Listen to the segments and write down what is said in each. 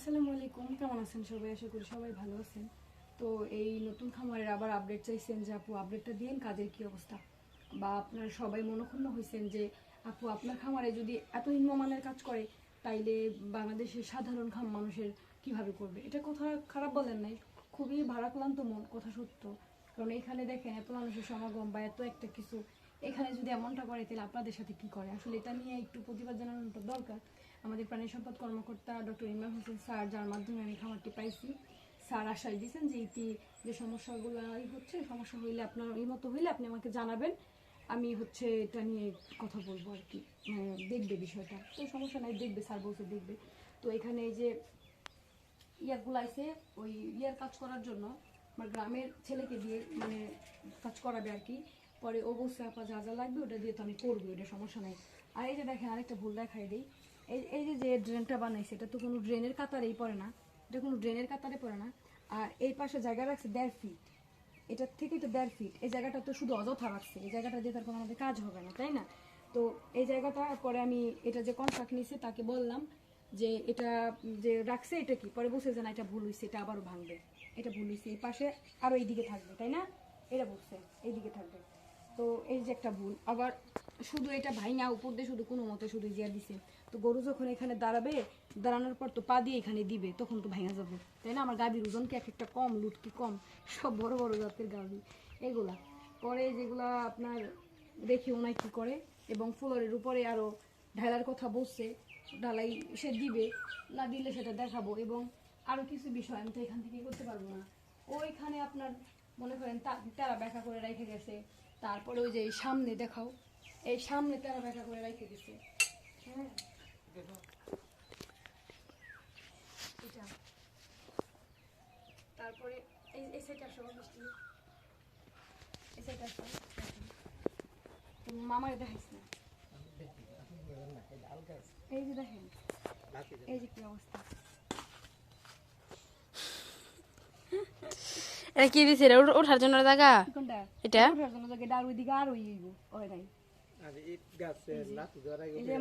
আসসালামু আলাইকুম, কেমন আছেন সবাই? আশা করি সবাই ভালো আছেন। তো এই নতুন খামারের আবার আপডেট চাইছেন যে আপু আপডেটটা দিন কাজের কি অবস্থা? বা আপনারা সবাই মনক্ষুণ্ণ হয়েছেন যে, আপু, আপনার খামারে যদি এত নিম্নমানের কাজ করে, তাইলে বাংলাদেশের সাধারণ খাম মানুষের কীভাবে করবে? এটা কথা খারাপ বলেন নাই, খুবই ভারাক্লান্ত মন, কথা সত্য। কারণ এখানে দেখেন, এত মানুষের সমাগম বা এত একটা কিছু, এখানে যদি এমনটা করে তাহলে আপনাদের সাথে কি করে? আসলে এটা নিয়ে একটু প্রতিবাদ জানানোটা দরকার। আমাদের প্রাণী সম্পদ কর্মকর্তা ডক্টর ইমরান হোসেন স্যার, যার মাধ্যমে আমি খামারটি পাইছি। স্যার আশ্বাস দিয়েছেন যে ইতি যে সমস্যাগুলো হচ্ছে, সমস্যা হইলে আপনার, এই মতো হইলে আপনি আমাকে জানাবেন। আমি হচ্ছে এটা নিয়ে কথা বলব আর কি মানে দেখবে বিষয়টা। তো সমস্যা নাই, দেখবে, স্যার বলছে দেখবে। তো এখানে এই যে ইয়ারগুলো আছে, ওই ইয়ার কাজ করার জন্য আমার গ্রামের ছেলেকে দিয়ে মানে কাজ করাবে আর কি। পরে ও আপা যা যা লাগবে ওটা দিয়ে তো আমি করব, এটা সমস্যা নাই। আর এই যে দেখেন আরেকটা ভুল দেখাই দিই। এই যে যে ড্রেনটা বানাইছে, এটা তো কোনো ড্রেনের কাতারেই পড়ে না। এটা কোনো ড্রেনের কাতারে পড়ে না। আর এই পাশে জায়গা রাখছে দেড় ফিট এটার থেকে তো দেড় ফিট এই জায়গাটা তো শুধু অযথা রাখছে। এই জায়গাটা দিয়ে তার কোনো আমাদের কাজ হবে না, তাই না? তো এই জায়গাটা পরে আমি এটা যে কন্ট্রাক্ট নিয়েছে তাকে বললাম যে এটা যে রাখছে, এটা কি? পরে বলছে যে না, এটা ভুল হয়েছে এটা আবারও ভাঙবে। এটা ভুল হয়েছে এই পাশে আরও এইদিকে থাকবে, তাই না? এটা বলছে, এইদিকে থাকবে। তো এই যে একটা ভুল। আবার শুধু এটা ভাইঙা উপর দিয়ে শুধু কোনো মতে শুধু জিয়া দিছে। তো গরু যখন এখানে দাঁড়াবে, দাঁড়ানোর পর তো পা দিয়ে এখানে দিবে, তখন তো ভাঙা যাবে। তাই না? আমার গাভীর ওজন কি এক একটা কম লুটকি কম? সব বড় বড় জাতের গাভী। এগুলা। পরে যেগুলা আপনার দেখি ওনায় কি করে, এবং ফ্লোরের উপরে আরও ঢালার কথা বলছে, ঢালাই সে দিবে, না দিলে সেটা দেখাবো, এবং আরও কিছু বিষয় আমি তো এখান থেকে করতে পারব না। ওইখানে আপনার মনে করেন তারা ব্যাখ্যা করে রেখে গেছে। তারপরে ওই যে সামনে দেখাও এই সামনে তারা ব্যাখ্যা করে রেখে গেছে হ্যাঁ। তারপরে এই এই সাইডটা আসো বৃষ্টি এই সাইডটা আসো তুমি মামারে দেখাইস না? এই যে দেখেন এই যে কি অবস্থা। এটা কি দিছে? ওঠার জন্য জায়গা? কোনটা? এটা? ওঠার জন্য জায়গা আর ওইদিকে আর ওই হইব ওই নাই।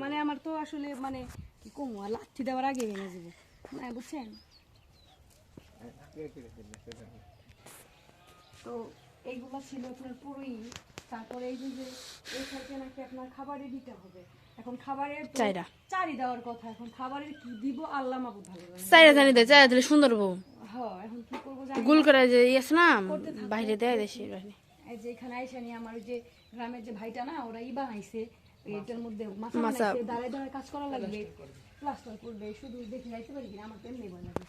মানে আমার তো আসলে মানে কি কমু লাঠি দেওয়ার আগে ভেঙে যাব মানে বুঝছেন? তো এইগুলো ছিল আপনার পুরোই তারপরে এই যে এই সাইডে নাকি আপনার খাবারের দিতে হবে। এখন খাবারের চাইরা। চারি দেওয়ার কথা এখন খাবারের কি দিব আল্লাহ মাবুদ ভালো চাইরা জানি দে চাইরা দিলে সুন্দর বউ। হ্যাঁ এখন কি করব জানি গুল করে যে ইয়ে না বাইরে দেয় দেশের বাইরে। এই যে এখানে আইসা নিয়ে আমার ওই যে গ্রামের যে ভাইটা না ওরা ই বানাইছে। এটার মধ্যে মাথা। বানাইছে দাঁড়ায় দাঁড়ায় কাজ করা লাগবে। প্লাস্টার করবে শুধু দেখে যাইতে পারি কিনা আমার তো এমনি ভয় লাগে।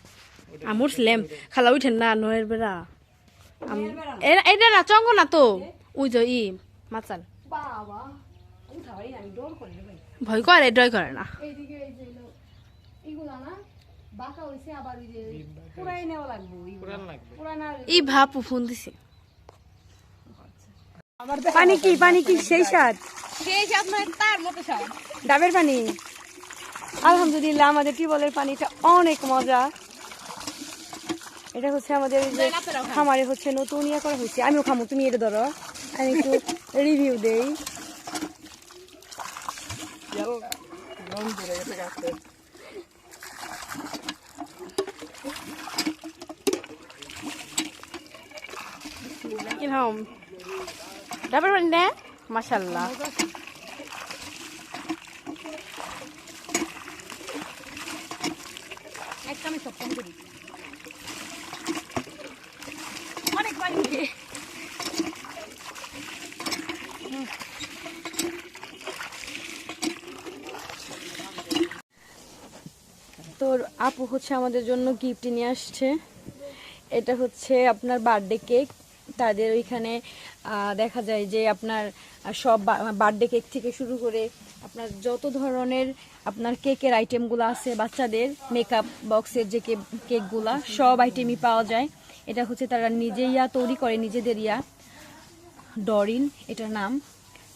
আমি উঠলাম খালা উঠেন না নয়ের বেড়া। এটা না? চঙ্গ না তো। ওই যে ই মাচাল বাবা ভয় করে ডয় করে না। এইদিকে এই যে হলো না বাঁকা হইছে আবার ওই যে পুরাই নেওয়া লাগবে পুরান লাগবে। পুরান ই ভাপু ফোন দিছে। পানি কি পানি কি? সেই স্বাদ। সেই আপনার তার মতো সব ডাবের পানি। আলহামদুলিল্লাহ আমাদের টিউবওয়েলের পানিটা অনেক মজা। এটা হচ্ছে আমাদের এই যে খামারে হচ্ছে নতুন ইয়ে করা হয়েছে। আমিও খামো তুমি এটা ধরো। আমি একটু রিভিউ দেই। কীরকম ডাবের পানি না মাশাল্লাহ আমি সব কম করি। অনেক পানি তোর আপু হচ্ছে আমাদের জন্য গিফট নিয়ে আসছে। এটা হচ্ছে আপনার বার্থডে কেক তাদের ওইখানে দেখা যায় যে আপনার সব বার্থডে কেক থেকে শুরু করে আপনার যত ধরনের আপনার কেকের আইটেমগুলো আছে, বাচ্চাদের মেকআপ বক্সের যে কেক কেকগুলা সব আইটেমই পাওয়া যায়। এটা হচ্ছে তারা নিজেই ইয়া তৈরি করে, নিজেদের ইয়া। ডরিন এটার নাম।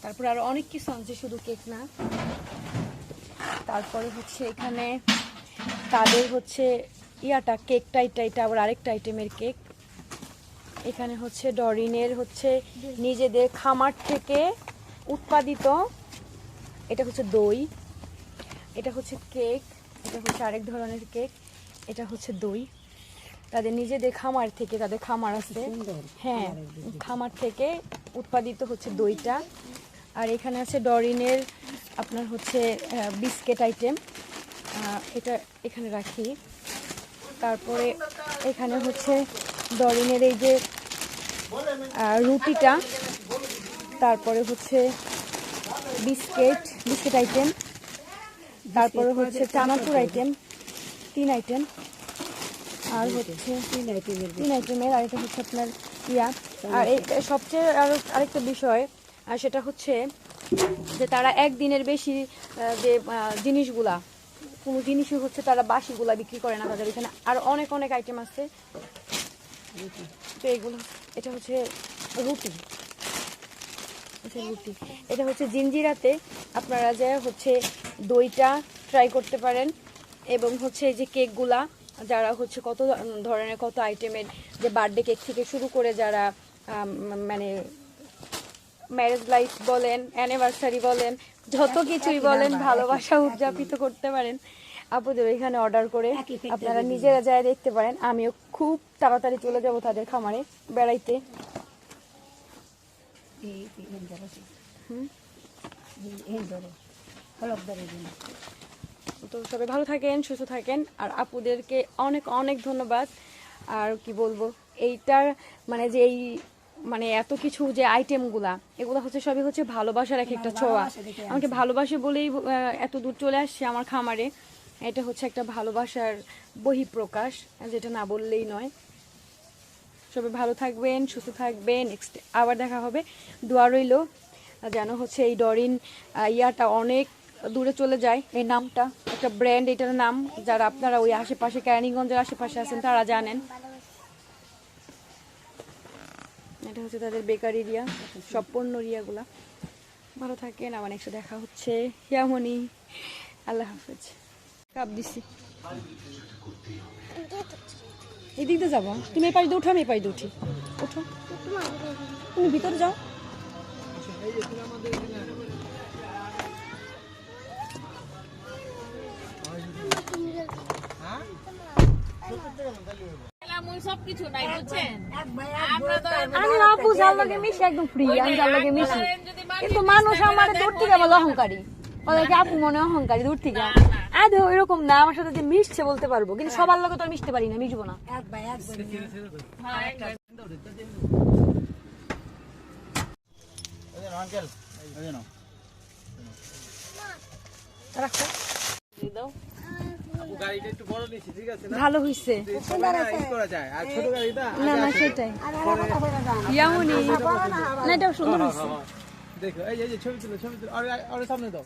তারপর আরও অনেক কিছু আছে শুধু কেক না। তারপরে হচ্ছে এখানে তাদের হচ্ছে ইয়াটা কেকটা এটা এটা আবার আরেকটা আইটেমের কেক এখানে হচ্ছে ডরিনের হচ্ছে নিজেদের খামার থেকে উৎপাদিত এটা হচ্ছে দই এটা হচ্ছে কেক এটা হচ্ছে আরেক ধরনের কেক এটা হচ্ছে দই। তাদের নিজেদের খামার থেকে তাদের খামার আছে। হ্যাঁ খামার থেকে উৎপাদিত হচ্ছে দইটা। আর এখানে আছে ডরিনের আপনার হচ্ছে বিস্কেট আইটেম। এটা এখানে রাখি। তারপরে এখানে হচ্ছে ডরিনের এই যে রুটিটা তারপরে হচ্ছে বিস্কেট বিস্কিট আইটেম তারপরে হচ্ছে চানাচুর আইটেম তিন আইটেম আর হচ্ছে তিন আইটেমের তিন আইটেমের আর এটা হচ্ছে আপনার ইয়া। আর এই সবচেয়ে আরও আরেকটা বিষয় আর সেটা হচ্ছে যে তারা একদিনের বেশি যে জিনিসগুলা কোনো জিনিসই হচ্ছে তারা বাসিগুলা বিক্রি করে না তাদের এখানে আর অনেক অনেক আইটেম আছে। তো এগুলো এটা হচ্ছে রুটি। এটা রুটি। এটা হচ্ছে জিঞ্জিরাতে আপনারা যে হচ্ছে দইটা ট্রাই করতে পারেন এবং হচ্ছে এই যে কেকগুলা যারা হচ্ছে কত ধরনের কত আইটেমের যে বার্থডে কেক থেকে শুরু করে যারা মানে ম্যারেজ লাইফ বলেন অ্যানিভার্সারি বলেন যত কিছুই বলেন ভালোবাসা উদযাপিত করতে পারেন। আপুদের এখানে অর্ডার করে আপনারা নিজেরা যায় দেখতে পারেন। আমিও খুব তাড়াতাড়ি চলে যাব তাদের খামারে বেড়াইতে। তো সবাই ভালো থাকেন সুস্থ থাকেন। আর আপুদেরকে অনেক অনেক ধন্যবাদ। আর কি বলব এইটার মানে যে এই মানে এত কিছু যে আইটেমগুলা এগুলো হচ্ছে সবই হচ্ছে ভালোবাসার এক একটা ছোঁয়া। আমাকে ভালোবাসে বলেই এত দূর চলে আসছে আমার খামারে। এটা হচ্ছে একটা ভালোবাসার বহিঃপ্রকাশ, যেটা না বললেই নয়। সবাই ভালো থাকবেন, সুস্থ থাকবেন। নেক্সট আবার দেখা হবে। দোয়া রইল। যেন হচ্ছে এই ডরিন ইয়াটা অনেক দূরে চলে যায়। এই নামটা, একটা ব্র্যান্ড, এটার নাম, যারা আপনারা ওই আশেপাশে, ক্যানিগঞ্জের আশেপাশে আছেন, তারা জানেন। এটা হচ্ছে তাদের বেকারি রিয়া, সব পণ্য রিয়াগুলা। ভালো থাকেন, আবার নেক্সট দেখা হচ্ছে। হিয়ামনি, আল্লাহ হাফেজ। কাপ দিছি। এদিক দিয়ে যাব। তুমি এই পাশ দিয়ে উঠো আমি এই পাশ দিয়ে উঠি। উঠো। তুমি ভিতরে যাও। আমি আপু যার লগে মিশি একদম ফ্রি আমি যার লগে মিশি। কিন্তু মানুষ আমার দূর থেকে বলে অহংকারী। ওদেরকে আপু মনে অহংকারী দূর থেকে। আদৌ এরকম না আমার সাথে যে মিশছে বলতে পারব কিন্তু সবার লগে তো আর মিশতে পারি না মিশবো না। আঙ্কেল এই যে নাও রাখো। আপু গাড়িটা একটু বড় নিছি ঠিক আছে না? ভালো হইছে। না ই করা যায়। আর ছোট গাড়িটা না না সেটাই। ইয়ামনি। না এটা সুন্দর হইছে। দেখো এই যে- ছবি তুলো ছবি তুলো। আর আর সামনে দাও।